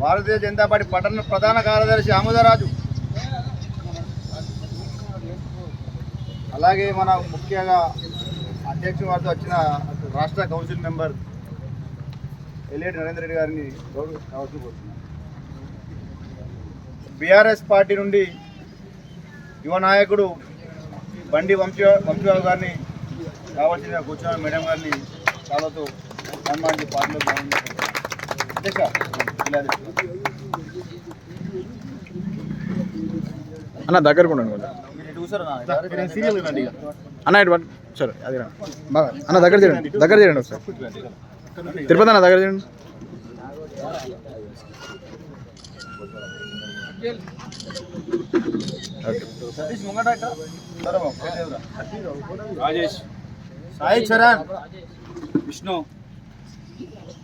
భారతీయ Janata party పట్టణ ప్రధాన కార్యదర్శి ఆముదరాజు. అలాగే మన ముఖ్యంగా అధ్యక్షుడి వారితో వచ్చిన రాష్ట్ర కౌన్సిల్ మెంబర్ ఎల్లేటి నరేంద్ర రెడ్డి గారిని గౌరవ కావాల్సి కోరుతున్నాను బీఆర్ఎస్ పార్టీ నుండి యువ నాయకుడు బండి వంశీ వంశీరావు గారిని కావాల్సిన కూర్చున్న మేడం గారిని చాలాతో సన్మానించి పార్టీలో అన్న దగ్గరకు ఉండండి కొంచెం. అన్న ఇటు. సరే అది. బాగా అన్న దగ్గర చేయండి దగ్గర చేయండి ఒకసారి తిరుపతి అన్న దగ్గర చేయండి. రాజేష్ సాయి చరణ్ విష్ణు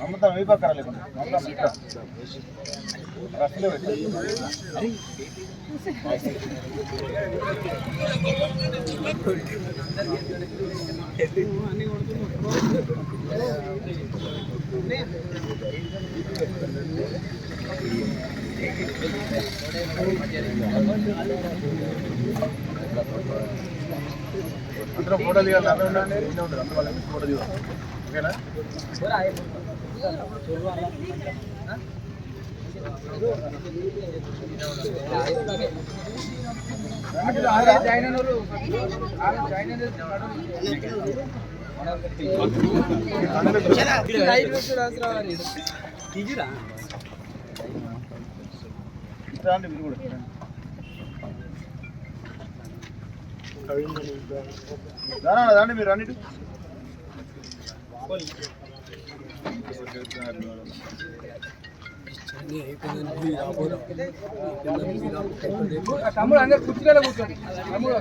నమ్ముతాం మీ పక్కన లేకుండా. నమ్ముతాం ఇక్కడ. రఫ్లో అందరూ ఫోటో అందరూ ఉండండి. ఉంటారు అందరూ వాళ్ళకి ఓకేనా? మీరు కూడా రానా రండి. మీరు తమ్ముడు అందరు కూర్చోండి తమ్ముడు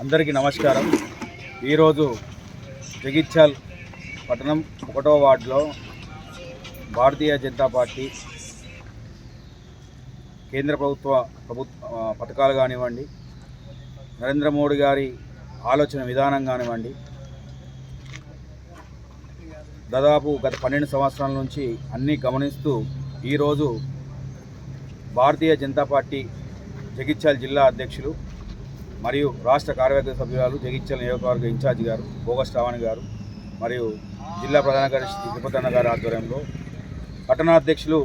అందరికీ నమస్కారం. ఈరోజు జగిత్యాల్ పట్టణం ఒకటో వార్డులో భారతీయ జనతా పార్టీ కేంద్ర ప్రభుత్వ ప్రభుత్వ పథకాలు కానివ్వండి నరేంద్ర మోడీ గారి ఆలోచన విధానం కానివ్వండి దాదాపు గత పన్నెండు సంవత్సరాల నుంచి అన్నీ గమనిస్తూ ఈరోజు భారతీయ జనతా పార్టీ జగిత్యాల జిల్లా అధ్యక్షులు మరియు రాష్ట్ర కార్యవర్గ సభ్యురాలు జగిత్యాల నియోజకవర్గ ఇన్ఛార్జి గారు బోగస్ శ్రావణి గారు మరియు జిల్లా ప్రధాన కార్యదర్శి తిరుపతన్న గారి ఆధ్వర్యంలో పట్టణాధ్యక్షులు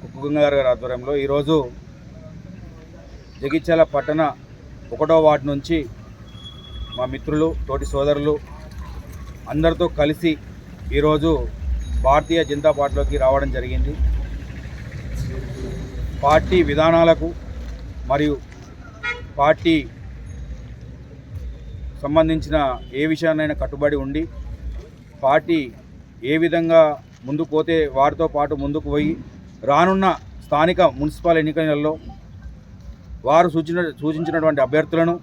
కుక్కుగంగ గారి గారి ఆధ్వర్యంలో ఈరోజు జగిత్యాల పట్టణ ఒకటో వార్డు నుంచి మా మిత్రులు తోటి సోదరులు అందరితో కలిసి ఈరోజు భారతీయ జనతా పార్టీలోకి రావడం జరిగింది. పార్టీ విధానాలకు మరియు పార్టీ సంబంధించిన ఏ విషయాన్నైనా కట్టుబడి ఉండి పార్టీ ఏ విధంగా ముందుకు పోతే వారితో పాటు ముందుకు పోయి రానున్న స్థానిక మున్సిపల్ ఎన్నికలలో వారు సూచన సూచించినటువంటి అభ్యర్థులను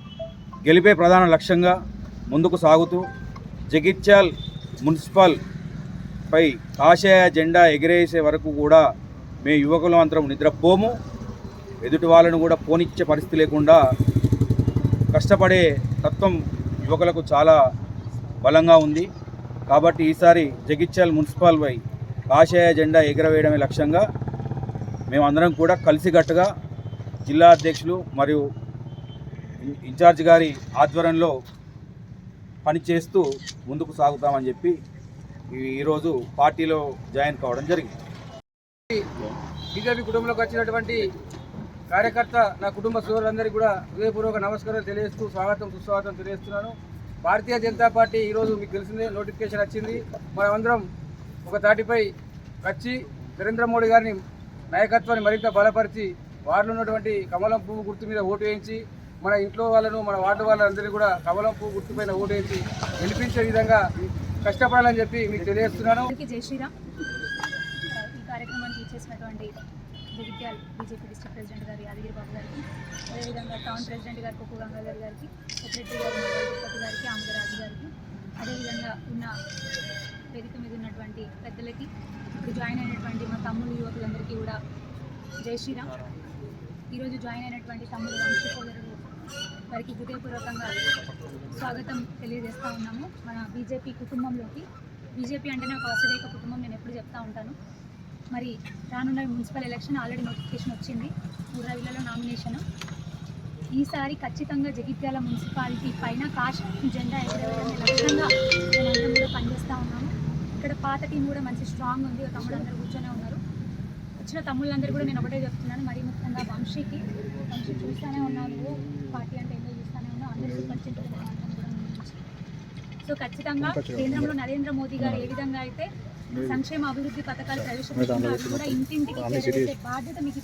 గెలిపే ప్రధాన లక్ష్యంగా ముందుకు సాగుతూ జగిత్యాల్ మున్సిపల్ పై కాషాయ జెండా ఎగిరేసే వరకు కూడా మేము యువకులం అందరం నిద్రపోము. ఎదుటి వాళ్ళను కూడా పోనిచ్చే పరిస్థితి లేకుండా కష్టపడే తత్వం యువకులకు చాలా బలంగా ఉంది. కాబట్టి ఈసారి జగిత్యాల్ మున్సిపల్ పై కాషాయ జెండా ఎగరవేయడమే లక్ష్యంగా మేమందరం కూడా కలిసికట్టుగా జిల్లా అధ్యక్షులు మరియు ఇన్ఛార్జ్ గారి ఆధ్వర్యంలో పనిచేస్తూ ముందుకు సాగుతామని చెప్పి ఈరోజు పార్టీలో జాయిన్ కావడం జరిగింది. బీజేపీ కుటుంబంలోకి వచ్చినటువంటి కార్యకర్త నా కుటుంబ సోదరులందరికీ కూడా హృదయపూర్వక నమస్కారాలు తెలియజేస్తూ స్వాగతం సుస్వాగతం తెలియజేస్తున్నాను. భారతీయ జనతా పార్టీ ఈరోజు మీకు తెలిసిందే నోటిఫికేషన్ వచ్చింది. మనమందరం ఒక తాటిపై వచ్చి నరేంద్ర మోడీ గారిని నాయకత్వాన్ని మరింత బలపరిచి వార్డులో ఉన్నటువంటి కమలం పువ్వు గుర్తు మీద ఓటు వేయించి మన ఇంట్లో వాళ్ళను మన వార్డు వాళ్ళందరినీ కూడా కమలం పువ్వు గుర్తుపైన వేయించి గెలిపించే విధంగా కష్టపడాలని చెప్పి మీకు తెలియజేస్తున్నాను. జై శ్రీరామ్. ఈ కార్యక్రమానికి ఇచ్చేసినటువంటి జగిత్యాల్ బీజేపీ డిస్ట్రిక్ట్ ప్రెసిడెంట్ గారు యాదగిరి బాబు గారికి అదేవిధంగా టౌన్ ప్రెసిడెంట్ గారు కుక్కు గంగాధర్ గారికి సెక్రటరీ గారు తిరుపతి గారికి ఆమదరాజు గారికి అదేవిధంగా ఉన్న వేదిక మీద ఉన్నటువంటి పెద్దలకి ఇప్పుడు జాయిన్ అయినటువంటి మా తమ్ముడు యువకులందరికీ కూడా జై శ్రీరామ్. ఈరోజు జాయిన్ అయినటువంటి తమ్ముడు వంశీకోదరుడు వారికి హృదయపూర్వకంగా స్వాగతం తెలియజేస్తూ ఉన్నాము. మన బీజేపీ కుటుంబంలోకి బీజేపీ అంటేనే ఒక వసుదైక కుటుంబం నేను ఎప్పుడు చెప్తా ఉంటాను. మరి రానున్న మున్సిపల్ ఎలక్షన్ ఆల్రెడీ నోటిఫికేషన్ వచ్చింది. మూడవిలలో నామినేషన్. ఈసారి ఖచ్చితంగా జగిత్యాల మున్సిపాలిటీ పైన కాష్ జెండా ఎగరవేయడం లక్ష్యంగా మేమందరం కూడా పనిచేస్తూ ఉన్నాము. ఇక్కడ పాత టీం కూడా మంచి స్ట్రాంగ్ ఉంది. తమ్ముడు అందరూ కూర్చొనే ఉన్నారు. వచ్చిన తమ్ముళ్ళందరూ కూడా నేను ఒకటే చెప్తున్నాను. మరీ ముఖ్యంగా వంశీకి వంశీ చూస్తూనే ఉన్నాను. పార్టీ అంటే ఏంటో చూస్తూనే ఉన్నావు అందరూ సూపర్ సో ఖచ్చితంగా కేంద్రంలో నరేంద్ర మోదీ గారు ఏ విధంగా అయితే సంక్షేమ అభివృద్ధి పథకాలు ప్రవేశపెట్టిన అవి కూడా ఇంటింటికి చేరవేసే బాధ్యత మీకు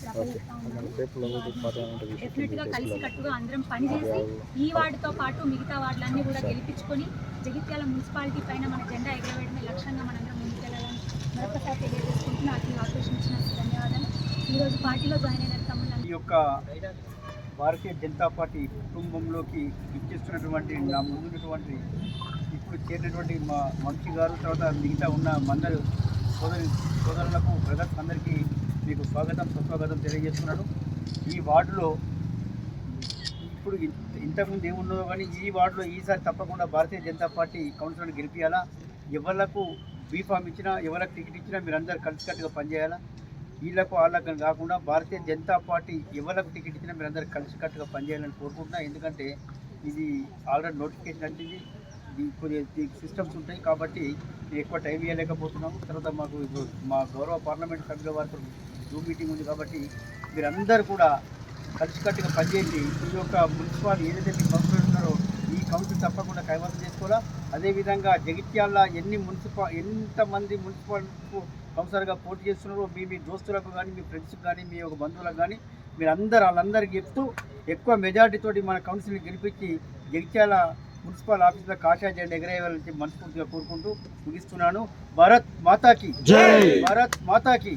డెఫినెట్గా కలిసి కట్టుగా అందరం పనిచేసి ఈ వార్డుతో పాటు మిగతా వార్డులన్నీ కూడా గెలిపించుకొని జగిత్యాల మున్సిపాలిటీ పైన మన జెండా ఎగరవేయడమే లక్ష్యంగా మనందరం ముందుకెళ్ళాలని మరొకసారి ఈ అవకాశం ఇచ్చినందుకు ధన్యవాదాలు. ఈరోజు పార్టీలో జాయిన్ అయిన ఈ యొక్క భారతీయ జనతా పార్టీ కుటుంబంలోకి ఇచ్చేస్తున్నటువంటి నా ముందున్నటువంటి ఇప్పుడు చేరినటువంటి మా మంత్రి గారు తర్వాత మిగతా ఉన్న మందరు సోదరి సోదరులకు బ్రదర్స్ అందరికీ మీకు స్వాగతం సుస్వాగతం తెలియజేస్తున్నాను. ఈ వార్డులో ఇప్పుడు ఇంతకుముందు ఏమున్నదో కానీ ఈ వార్డులో ఈసారి తప్పకుండా భారతీయ జనతా పార్టీ కౌన్సిలర్ని గెలిపించాలా ఎవరికి బీఫామ్ ఇచ్చినా ఎవరికి టికెట్ ఇచ్చినా మీరందరూ కలిసికట్టుగా పనిచేయాలా? వీళ్ళకు వాళ్ళకు కాకుండా భారతీయ జనతా పార్టీ ఎవరికి టికెట్ ఇచ్చినా మీరందరూ కలిసికట్టుగా పనిచేయాలని కోరుకుంటున్నా. ఎందుకంటే ఇది ఆల్రెడీ నోటిఫికేషన్ వచ్చింది. కొన్ని సిస్టమ్స్ ఉంటాయి కాబట్టి ఎక్కువ టైం ఇవ్వలేకపోతున్నాము తర్వాత మాకు మా గౌరవ పార్లమెంట్ సభ్యుల వారితో జూమ్ మీటింగ్ ఉంది కాబట్టి మీరందరూ కూడా కలిసికట్టుగా పనిచేయండి ఈ యొక్క మున్సిపాల్ ఏదైతే మీ కౌన్సిల్ తప్పకుండా కైవసం చేసుకోవాలా? అదేవిధంగా జగిత్యాల ఎన్ని మున్సిపల్ ఎంతమంది మున్సిపల్ కౌన్సిలర్గా పోటీ చేస్తున్నారో మీ మీ దోస్తులకు కానీ మీ ఫ్రెండ్స్కి కానీ మీ యొక్క బంధువులకు కానీ మీరందరూ వాళ్ళందరికీ చెప్తూ ఎక్కువ మెజారిటీ తోటి మన కౌన్సిల్ని గెలిపించి జగిత్యాల మున్సిపల్ ఆఫీసులో కాషాయ జెండా ఎగరేయాలని మనస్ఫూర్తిగా కోరుకుంటూ ముగిస్తున్నాను. భారత్ మాతాకి. భారత్ మాతాకి.